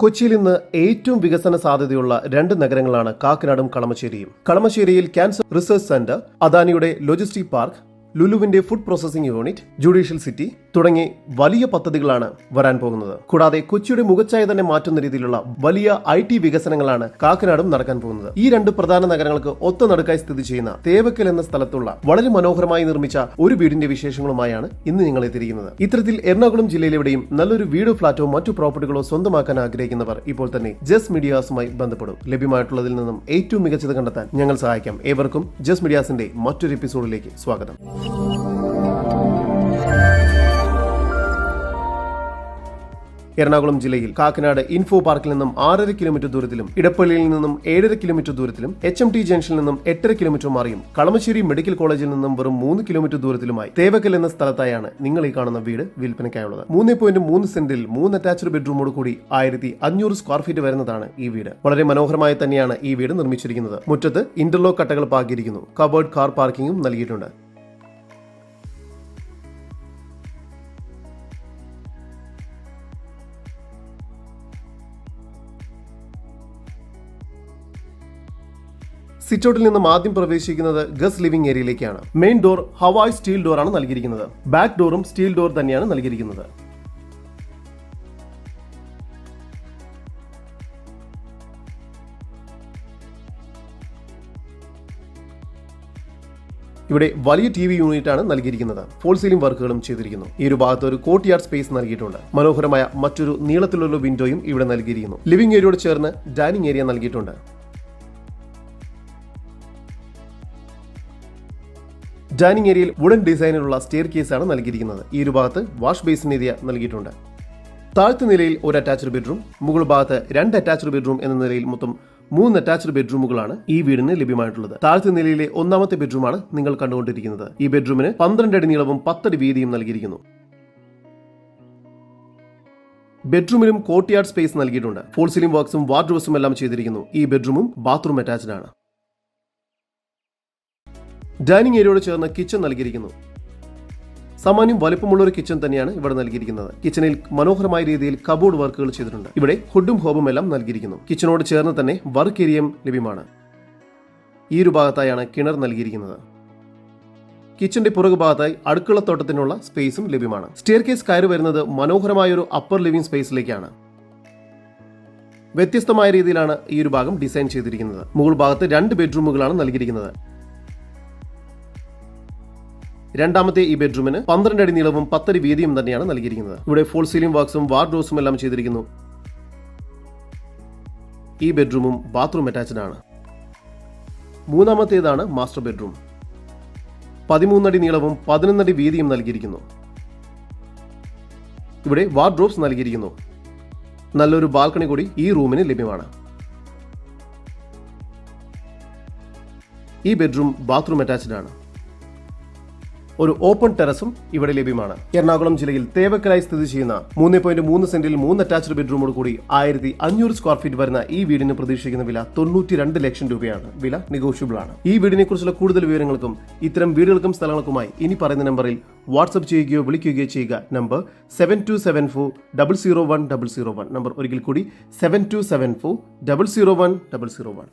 കൊച്ചിയിൽ ഇന്ന് ഏറ്റവും വികസന സാധ്യതയുള്ള രണ്ട് നഗരങ്ങളാണ് കാക്കനാടും കളമശ്ശേരിയും. കളമശ്ശേരിയിൽ ക്യാൻസർ റിസർച്ച് സെന്റർ അദാനിയുടെ logistic park ലുലുവിന്റെ food processing unit judicial city തുടങ്ങി വലിയ പദ്ധതികളാണ് വരാൻ പോകുന്നത്. കൂടാതെ കൊച്ചിയുടെ മുഖച്ചായ തന്നെ മാറ്റുന്ന രീതിയിലുള്ള വലിയ ഐ ടി വികസനങ്ങളാണ് കാക്കനാടും നടക്കാൻ പോകുന്നത്. ഈ രണ്ട് പ്രധാന നഗരങ്ങൾക്ക് ഒത്ത നടുക്കായി സ്ഥിതി ചെയ്യുന്ന തേവക്കൽ എന്ന സ്ഥലത്തുള്ള വളരെ മനോഹരമായി നിർമ്മിച്ച ഒരു വീടിന്റെ വിശേഷങ്ങളുമായാണ് ഇന്ന് നിങ്ങൾ എത്തിയിരിക്കുന്നത് ഇത്തരത്തിൽ എറണാകുളം ജില്ലയിലെവിടെയും നല്ലൊരു വീടോ ഫ്ളാറ്റോ മറ്റു പ്രോപ്പർട്ടികളോ സ്വന്തമാക്കാൻ ആഗ്രഹിക്കുന്നവർ ഇപ്പോൾ തന്നെ ജസ് മീഡിയാസുമായി ബന്ധപ്പെടും. ലഭ്യമായിട്ടുള്ളതിൽ നിന്നും ഏറ്റവും മികച്ചത് കണ്ടെത്താൻ ഞങ്ങൾ സഹായിക്കാം. ഏവർക്കും ജസ് മീഡിയാസിന്റെ മറ്റൊരു എപ്പിസോഡിലേക്ക് സ്വാഗതം. എറണാകുളം ജില്ലയിൽ കാക്കനാട് ഇൻഫോ പാർക്കിൽ നിന്നും ആറര കിലോമീറ്റർ ദൂരത്തിലും ഇടപ്പള്ളിയിൽ നിന്നും ഏഴര കിലോമീറ്റർ ദൂരത്തിലും എച്ച് എം ടി ജംഗ്ഷനിൽ നിന്നും എട്ടര കിലോമീറ്റർ മാറിയും കളമശ്ശേരി മെഡിക്കൽ കോളേജിൽ നിന്നും വെറും മൂന്ന് കിലോമീറ്റർ ദൂരത്തിലുമായി തേവക്കൽ എന്ന സ്ഥലത്തായാണ് നിങ്ങൾ ഈ കാണുന്ന വീട് വിൽപ്പനയ്ക്കായുള്ളത്. മൂന്ന് പോയിന്റ് മൂന്ന് സെന്റിൽ മൂന്ന് അറ്റാച്ച്ഡ് ബെഡ്റൂമോട് കൂടി ആയിരത്തി അഞ്ഞൂറ് സ്ക്വയർ ഫീറ്റ് വരുന്നതാണ് ഈ വീട്. വളരെ മനോഹരമായി തന്നെയാണ് ഈ വീട് നിർമ്മിച്ചിരിക്കുന്നത്. മുറ്റത്ത് ഇന്റർലോക്ക് കട്ടകൾ പാകിയിരിക്കുന്നു. കബേർഡ് കാർ പാർക്കിംഗും നൽകിയിട്ടുണ്ട്. സിറ്റൗട്ടിൽ നിന്നും ആദ്യം പ്രവേശിക്കുന്നത് ഗസ് ലിവിംഗ് ഏരിയയിലേക്കാണ്. മെയിൻ ഡോർ ഹവായ് സ്റ്റീൽ ഡോർ ആണ് നൽകിയിരിക്കുന്നത്. ബാക്ക് ഡോറും സ്റ്റീൽ ഡോർ തന്നെയാണ് നൽകിയിരിക്കുന്നത്. ഇവിടെ വലിയ ടി വി യൂണിറ്റ് ആണ് നൽകിയിരിക്കുന്നത്. ഫോൾ സീലിംഗ് വർക്കുകളും ചെയ്തിരിക്കുന്നു. ഈ ഒരു ഭാഗത്ത് ഒരു കോട്ട് യാർഡ് സ്പേസ് നൽകിയിട്ടുണ്ട്. മനോഹരമായ മറ്റൊരു നീളത്തിലുള്ള വിൻഡോയും ഇവിടെ നൽകിയിരിക്കുന്നു. ലിവിംഗ് ഏരിയയോട് ചേർന്ന് ഡൈനിങ് ഏരിയ നൽകിയിട്ടുണ്ട്. ഡൈനിങ് ഏരിയയിൽ വുഡൻ ഡിസൈനിലുള്ള സ്റ്റെയർ ആണ് നൽകിയിരിക്കുന്നത്. ഈ ഒരു ഭാഗത്ത് വാഷ് ബേസിൻ ഏരിയ നൽകിയിട്ടുണ്ട്. താഴത്തെ നിലയിൽ ഒരു അറ്റാച്ച്ഡ് ബെഡ്റൂം മുകൾ ഭാഗത്ത് രണ്ട് അറ്റാച്ച്ഡ് ബെഡ്റൂം എന്ന നിലയിൽ മൊത്തം മൂന്ന് അറ്റാച്ച്ഡ് ബെഡ്റൂമുകളാണ് ഈ വീടിന് ലഭ്യമായിട്ടുള്ളത്. താഴത്തെ നിലയിലെ ഒന്നാമത്തെ ബെഡ്റൂമാണ് നിങ്ങൾ കണ്ടുകൊണ്ടിരിക്കുന്നത്. ഈ ബെഡ്റൂമിന് പന്ത്രണ്ട് അടി നീളവും പത്തടി വീതിയും നൽകിയിരിക്കുന്നു. ബെഡ്റൂമിലും കോർട്ട്യാർഡ് സ്പേസ് നൽകിയിട്ടുണ്ട്. ഫോൾ സീലിംഗ് വർക്ക്സും വാർഡ്രോബ്സും എല്ലാം ചെയ്തിരിക്കുന്നു. ഈ ബെഡ്റൂമും ബാത്റൂം അറ്റാച്ച്ഡ് ആണ്. ഡൈനിങ് ഏരിയയോട് ചേർന്ന് കിച്ചൺ നൽകിയിരിക്കുന്നു. സാമാന്യം വലിപ്പമുള്ള ഒരു കിച്ചൺ തന്നെയാണ് ഇവിടെ നൽകിയിരിക്കുന്നത്. കിച്ചണിൽ മനോഹരമായ രീതിയിൽ കബോർഡ് വർക്കുകൾ ചെയ്തിട്ടുണ്ട്. ഇവിടെ ഹുഡും ഹോബും എല്ലാം നൽകിയിരിക്കുന്നു. കിച്ചണോട് ചേർന്ന് തന്നെ വർക്ക് ഏരിയയും ലഭ്യമാണ്. ഈ ഒരു ഭാഗത്തായാണ് കിണർ നൽകിയിരിക്കുന്നത്. കിച്ചന്റെ പുറകു ഭാഗത്തായി അടുക്കളത്തോട്ടത്തിനുള്ള സ്പേസും ലഭ്യമാണ്. സ്റ്റെയർ കേസ് കയറി വരുന്നത് മനോഹരമായ ഒരു അപ്പർ ലിവിംഗ് സ്പേസിലേക്കാണ്. വ്യത്യസ്തമായ രീതിയിലാണ് ഈ ഒരു ഭാഗം ഡിസൈൻ ചെയ്തിരിക്കുന്നത്. മുകൾ ഭാഗത്ത് രണ്ട് ബെഡ്റൂമുകളാണ് നൽകിയിരിക്കുന്നത്. രണ്ടാമത്തെ ഈ ബെഡ്റൂമിന് പന്ത്രണ്ട് അടി നീളവും പത്തടി വീതിയും തന്നെയാണ് നൽകിയിരിക്കുന്നത്. ഇവിടെ ഫോൾ സീലിംഗ് വർക്ക്സും വാർഡ്രോസും എല്ലാം ചെയ്തിരിക്കുന്നു. ഈ ബെഡ്റൂമും ബാത്റൂം അറ്റാച്ച്ഡ് ആണ്. മൂന്നാമത്തേതാണ് മാസ്റ്റർ ബെഡ്റൂം പതിമൂന്നടി നീളവും പതിനൊന്നടി വീതിയും നൽകിയിരിക്കുന്നു. ഇവിടെ വാർഡ്രോബ്സ് നൽകിയിരിക്കുന്നു. നല്ലൊരു ബാൽക്കണി കൂടി ഈ റൂമിന് ലഭ്യമാണ്. ഈ ബെഡ്റൂം ബാത്റൂം അറ്റാച്ച്ഡ് ആണ്. ഒരു ഓപ്പൺ ടെറസും ഇവിടെ ലഭ്യമാണ്. എറണാകുളം ജില്ലയിൽ തേവക്കലായി സ്ഥിതി ചെയ്യുന്ന മൂന്ന് പോയിന്റ് മൂന്ന് സെന്റിൽ മൂന്ന് അറ്റാച്ച്ഡ് ബെഡ്റൂമോട് കൂടി ആയിരത്തി അഞ്ഞൂറ് സ്ക്വയർ ഫീറ്റ് വരുന്ന ഈ വീടിന് പ്രതീക്ഷിക്കുന്ന വില തൊണ്ണൂറ്റി രണ്ട് ലക്ഷം രൂപയാണ്. വില നെഗോഷ്യബിൾ ആണ്. ഈ വീടിനെ കുറിച്ചുള്ള കൂടുതൽ വിവരങ്ങൾക്കും ഇത്തരം വീടുകൾക്കും സ്ഥലങ്ങൾക്കുമായി ഇനി പറയുന്ന നമ്പറിൽ വാട്സ്ആപ്പ് ചെയ്യുകയോ വിളിക്കുകയോ ചെയ്യുക. Number seven two seven four double zero one double zero one number ഒരിക്കൽ കൂടി seven two seven four double zero one double zero one